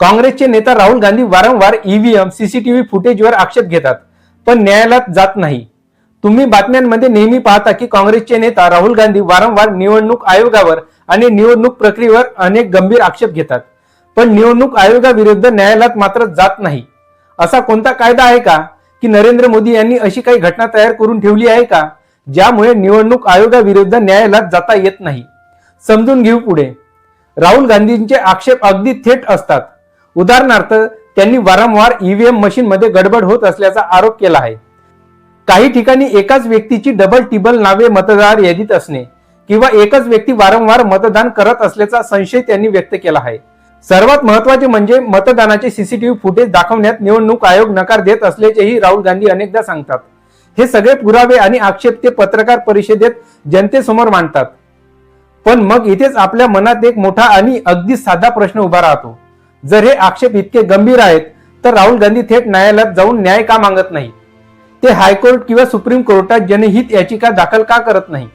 काँग्रेसचे नेता राहुल गांधी वारंवार ईव्हीएम सीसीटीव्ही फुटेजवर आक्षेप घेतात पण न्यायालयात जात नाही. तुम्ही बातम्यांमध्ये नेहमी पाहता की काँग्रेसचे नेता राहुल गांधी वारंवार निवडणूक आयोगावर आणि निवडणूक प्रक्रियेवर अनेक गंभीर आक्षेप घेतात पण निवडणूक आयोगाविरुद्ध न्यायालयात मात्र जात नाही. असा कोणता कायदा आहे का? की नरेंद्र मोदी यांनी अशी काही घटना तयार करून ठेवली आहे का? ज्यामुळे निवडणूक आयोगाविरुद्ध न्यायालयात जाता येत नाही. समजून घेऊ पुढे. राहुल गांधींचे आक्षेप अगदी थेट असतात. उदाहरणार्थ त्यांनी वारंवार ईव्हीएम मशीनमध्ये गडबड होत असल्याचा आरोप केला आहे. काही ठिकाणी एकाच व्यक्तीची डबल टिबल नावे मतदार यादीत असणे किंवा एकच व्यक्ती वारंवार मतदान करत असल्याचा संशय त्यांनी व्यक्त केला आहे. सर्वात महत्त्वाचे म्हणजे मतदानाचे सीसीटीव्ही फुटेज दाखवण्यात निवडणूक आयोग नकार देत असल्याचेही राहुल गांधी अनेकदा सांगतात. हे सगळे पुरावे आणि आक्षेप ते पत्रकार परिषदेत जनतेसमोर मांडतात. पण मग इथेच आपल्या मनात एक मोठा आणि अगदी साधा प्रश्न उभा राहतो. जर हे आक्षेप इतके गंभीर आहेत तर राहुल गांधी थेट न्यायालयात जाऊन न्याय का मागत नाही? ते हायकोर्ट किंवा सुप्रीम कोर्टात जनहित याचिका दाखल का करत नाही?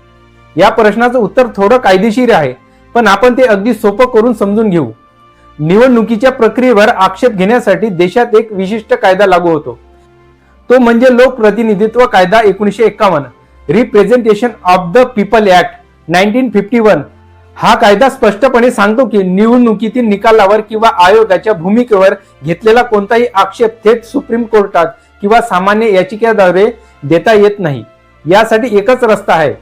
या प्रश्नाचं उत्तर थोडं कायदेशीर आहे पण आपण ते अगदी सोपं करून समजून घेऊ. निवडणुकीच्या प्रक्रियेवर आक्षेप घेण्यासाठी देशात एक विशिष्ट कायदा लागू होतो. तो म्हणजे लोकप्रतिनिधित्व कायदा एकोणीशे एक्कावन्न representation of the people act nineteen fifty one हा कायदा स्पष्टपणे सांगतो की निवडणुकीतील निकालावर किंवा आयोगाच्या भूमिकेवर घेतलेला कोणताही आक्षेप थेट सुप्रीम कोर्टात किंवा सामान्य याचिकेद्वारे देता येत नाही. यासाठी एकच रस्ता आहे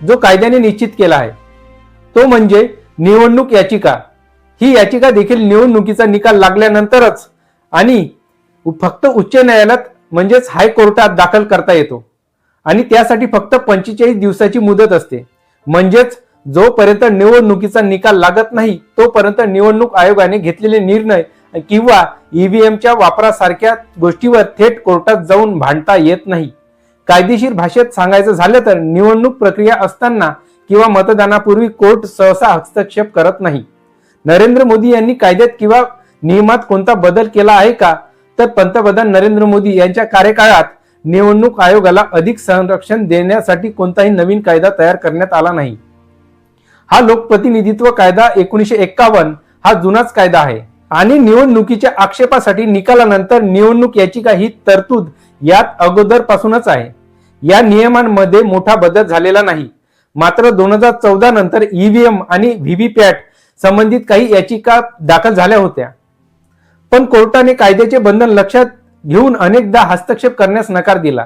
जो कायद्याने निश्चित केला आहे. तो म्हणजे निवडणूक याचिका. ही याचिका देखील निवडणुकीचा निकाल लागल्यानंतरच आणि फक्त उच्च न्यायालयात म्हणजेच हायकोर्टात दाखल करता येतो. आणि त्यासाठी फक्त पंचेचाळीस दिवसाची मुदत असते. म्हणजेच जोपर्यंत निवडणुकीचा निकाल लागत नाही तोपर्यंत निवडणूक आयोगाने घेतलेले निर्णय किंवा ईव्हीएमच्या वापरासारख्या गोष्टीवर थेट कोर्टात जाऊन भांडता येत नाही. कायदेशीर भाषेत सांगायचं झालं तर निवडणूक प्रक्रिया असताना किंवा मतदानापूर्वी कोर्ट सहसा हस्तक्षेप करत नाही. नरेंद्र मोदी यांनी कायद्यात किंवा नियमात कोणता बदल केला आहे का? तर पंतप्रधान नरेंद्र मोदी यांच्या कार्यकाळात निवडणूक आयोगाला अधिक संरक्षण देण्यासाठी कोणताही नवीन कायदा तयार करण्यात आला नाही. हा लोकप्रतिनिधित्व कायदा एकोणीसशे एक्कावन्न हा जुनाच कायदा आहे. आणि निवडणुकीच्या आक्षेपासाठी निकालानंतर निवडणूक याचिका ही तरतूद यात अगोदरपासूनच आहे. या नियमांमध्ये मोठा बदल झालेला नाही. मात्र दोन हजार चौदा नंतर ईव्हीएम आणि व्हीव्हीपॅट संबंधित काही याचिका दाखल झाल्या होत्या. पण कोर्टाने कायद्याचे बंधन लक्षात घेऊन अनेकदा हस्तक्षेप करण्यास नकार दिला.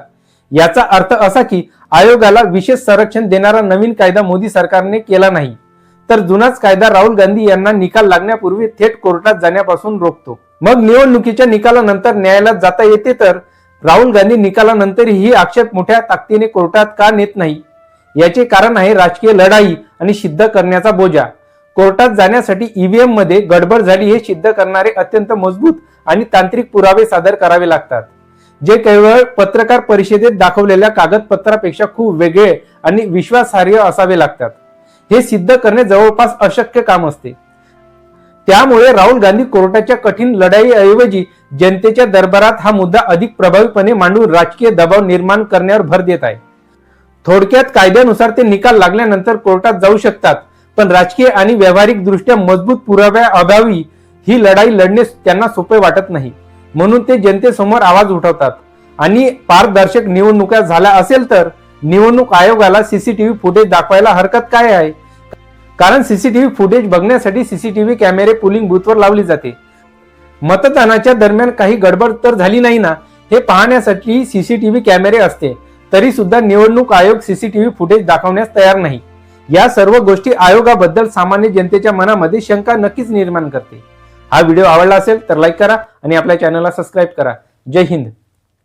याचा अर्थ असा की आयोगाला विशेष संरक्षण देणारा नवीन कायदा मोदी सरकारने केला नाही. तर जुनाच कायदा राहुल गांधी यांना निकाल लागण्यापूर्वी थेट कोर्टात जाण्यापासून रोखतो. मग निवडणुकीच्या निकालानंतर न्यायालयात जाता येते तर राहुल गांधी निकालानंतरही ही आक्षेप मोठ्या ताकदीने कोर्टात का नेत नाही? याचे कारण आहे राजकीय लढाई आणि सिद्ध करण्याचा बोजा. कोर्टात जाण्यासाठी ईव्हीएममध्ये गडबड झाली हे सिद्ध करणारे अत्यंत मजबूत आणि तांत्रिक पुरावे सादर करावे लागतात. जे केवळ पत्रकार परिषदेत दाखवलेल्या कागदपत्रापेक्षा खूप वेगळे आणि विश्वासार्ह असावे लागतात. हे सिद्ध करणे जवळपास अशक्य काम असते. त्यामुळे राहुल गांधी कोर्टाच्या कठीण लढाईऐवजी जनतेच्या दरबारात हा मुद्दा अधिक प्रभावीपणे मांडून राजकीय दबाव निर्माण करण्यावर भर देत आहे. थोडक्यात कायद्यानुसार ते निकाल लागल्यानंतर कोर्टात जाऊ शकतात पण राजकीय आणि व्यावहारिक दृष्ट्या मजबूत पुराव्या अभावी ही लढाई लढणे त्यांना सोपे वाटत नाही. म्हणून ते जनतेसमोर आवाज उठवतात. आणि पारदर्शक निवडणुका झाल्या असेल तर निवडणूक आयोगाला सीसीटीव्ही फुटेज दाखवायला हरकत काय आहे? कारण सीसीटीव्ही फुटेज बघण्यासाठी सीसीटीव्ही कॅमेरे पोलिंग बूथवर लावली जाते. मतदानाच्या दरम्यान काही गडबड तर झाली नाही ना? हे पाहण्यासाठी सीसीटीव्ही कॅमेरे असते. तरी सुद्धा निवडणूक आयोग सीसीटीव्ही फुटेज दाखवण्यास तयार नाही. या सर्व गोष्टी आयोगाबद्दल सामान्य जनतेच्या मनामध्ये शंका नक्कीच निर्माण करते. हा व्हिडिओ आवडला असेल तर लाईक करा आणि आपल्या चॅनलला सबस्क्राईब करा. जय हिंद.